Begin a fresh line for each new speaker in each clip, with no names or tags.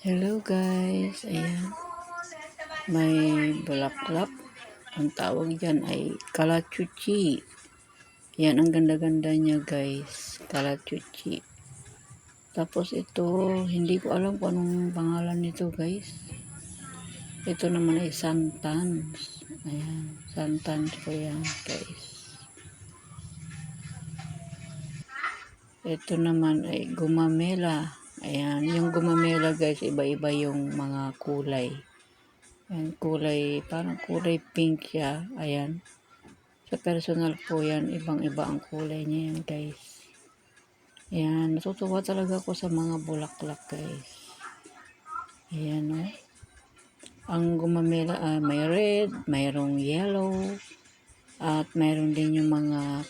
Hello guys, ayan. May bulaklak. Ang tawag dyan ay kalachuchi. Yan, ang ganda-ganda niya guys. Kalachuchi. Tapos ito, hindi ko alam kung anong pangalan nito guys. Ito naman ay santans. Ayan, santans ko yan guys. Ito naman ay gumamela. Ayan, yung gumamela guys, iba-iba yung mga kulay. Ayan, kulay, parang kulay pink siya. Ayan. Sa personal po yan, ibang-iba ang kulay niya yan guys. Ayan, natutuwa talaga ako sa mga bulaklak guys. Ayan o. Ang gumamela, ah, may red, mayroong yellow, at mayroon din yung mga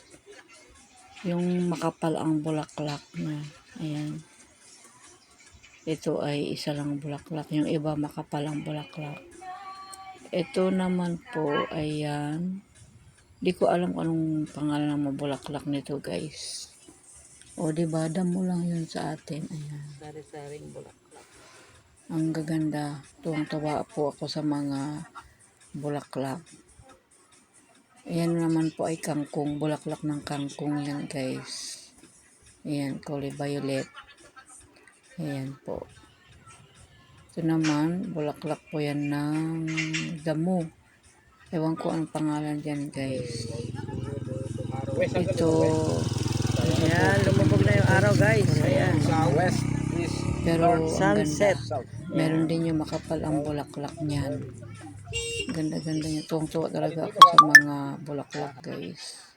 yung makapal ang bulaklak na. Ayan. Ito ay isa lang bulaklak. Yung iba makapal ang bulaklak. Ito naman po ay yan. Di ko alam kung anong pangalan ng mga bulaklak nito guys. O di ba damo lang yun sa atin. Ayan. Sari-saring bulaklak. Ang gaganda. Tuwang-tuwa po ako sa mga bulaklak. Ayan naman po ay kangkong. Bulaklak ng kangkong yan guys. Ayan, kulay violet. Ayan po. Ito naman, bulaklak po yan ng damo. Ewan ko ang pangalan dyan guys. Ito,
Ayan, lumubog na yung araw guys. Ayan.
Sa west is
pero ang
Sunset.
ganda. Meron din yung makapal ang bulaklak niyan. Ganda-ganda niya. Tuwang-tuwa talaga ako sa mga bulaklak guys.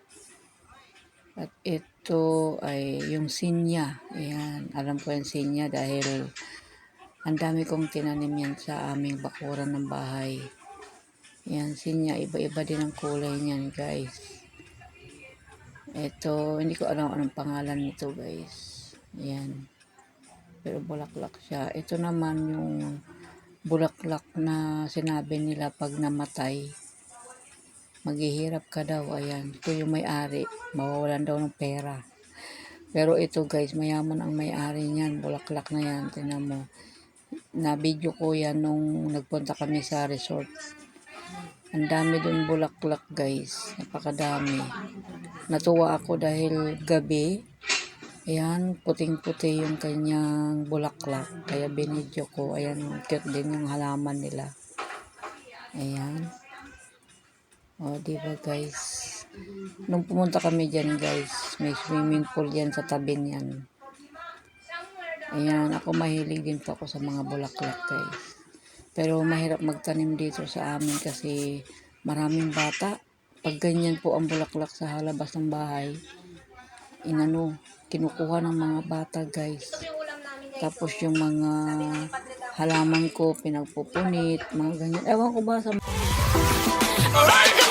At ito ay yung sinya. Ayan. Alam ko yung sinya dahil ang dami kong tinanim yan sa aming bakuran ng bahay. Ayan, sinya. Iba-iba din ang kulay niyan guys. Ito, hindi ko alam anong pangalan nito guys. Ayan. Pero bulaklak siya. Ito naman yung bulaklak na sinabi nila pag namatay. Maghihirap ka daw. Ayan. Ito yung may-ari. Mawawalan daw ng pera. Pero ito guys, mayaman ang may-ari niyan. Bulaklak na yan. Tinan mo. Na video ko yan nung nagpunta kami sa resort. Ang dami dun bulaklak guys. Napakadami. Natuwa ako dahil gabi. Ayan, puting-puti yung kanyang bulaklak. Kaya binidyo ko. Ayan, cute din yung halaman nila. Ayan. O, di ba guys? Nung pumunta kami dyan guys, may swimming pool yan sa tabi niyan. Ayan, ako mahilig din po ako sa mga bulaklak guys. Pero mahirap magtanim dito sa amin kasi maraming bata. Pag ganyan po ang bulaklak sa halabas ng bahay, inano, kinukuha ng mga bata guys. Tapos yung mga halaman ko pinagpupunit, mga ganyan. Ewan ko ba sa
Alright,